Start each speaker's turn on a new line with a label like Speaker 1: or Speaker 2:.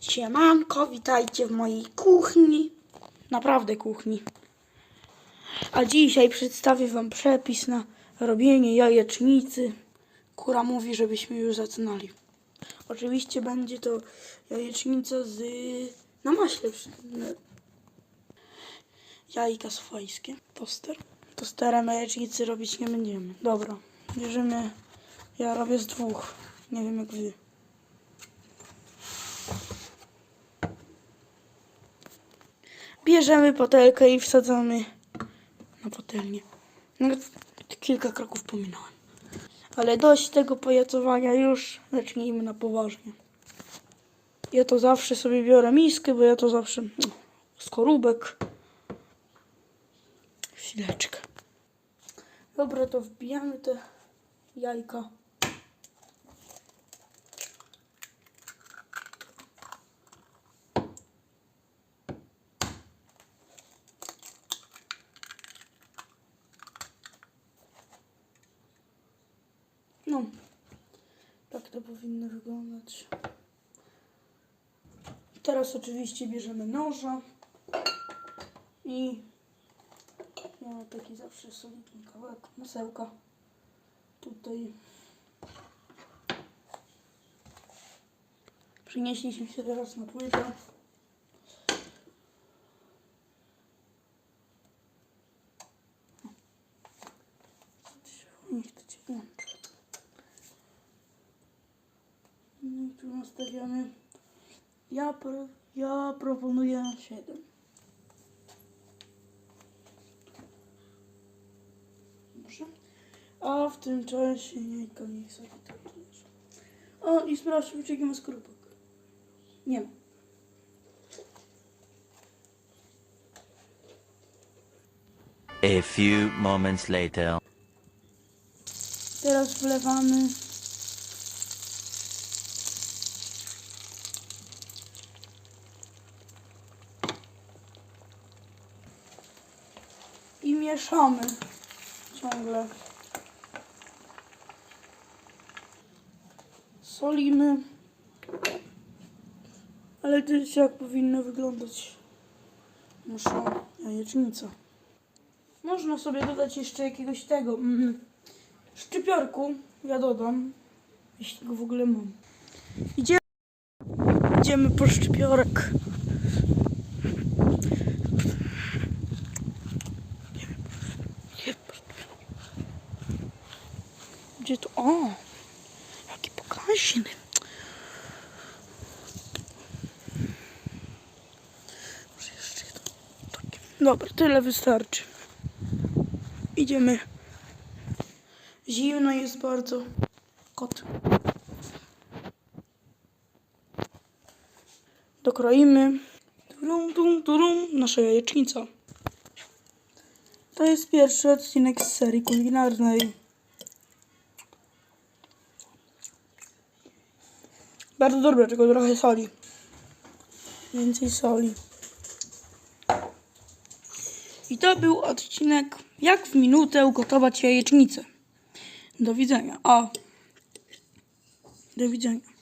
Speaker 1: Siemanko, witajcie w mojej kuchni. Naprawdę kuchni. A dzisiaj przedstawię wam przepis na robienie jajecznicy. Kura mówi, żebyśmy już zaczynali. Oczywiście będzie to jajecznica z... na maśle. Jajka swojskie. Toster. Tosterem jajecznicy robić nie będziemy. Dobra. Bierzemy... Ja robię z dwóch. Nie wiem jak wy. Bierzemy patelkę i wsadzamy na patelnię. Nawet kilka kroków pominąłem. Ale dość tego pajacowania już. Zacznijmy na poważnie. Ja to zawsze sobie biorę miskę, bo ja to zawsze no, skorubek. Chwileczkę. Dobra, to wbijamy te jajka. No, tak to powinno wyglądać. Teraz oczywiście bierzemy noża i ja taki zawsze solidny kawałek masełka. Tutaj przenieśliśmy się teraz na płytę. Niech to cię. Nastawiamy. Ja, pro, ja proponuję 7. Dobrze. A w tym czasie jajka niech sobie tam leży. O i sprawdźmy, czy nie ma skorupek. Nie ma.
Speaker 2: A few moments later.
Speaker 1: Teraz wlewamy i mieszamy ciągle. Solimy. Ale to jest jak powinno wyglądać nasza jajecznica. Można sobie dodać jeszcze jakiegoś tego. Mm, szczypiorku ja dodam, jeśli go w ogóle mam. Idziemy, idziemy po szczypiorek. Gdzie to? O! Pokaźny. Może. Dobra, tyle wystarczy. Idziemy. Zimno jest bardzo. Kot. Dokroimy. Turum, tum, turum. Nasza jajecznica. To jest pierwszy odcinek z serii kulinarnej. Bardzo dobre, tylko trochę soli. Więcej soli. I to był odcinek jak w minutę ugotować jajecznicę. Do widzenia. A. Do widzenia.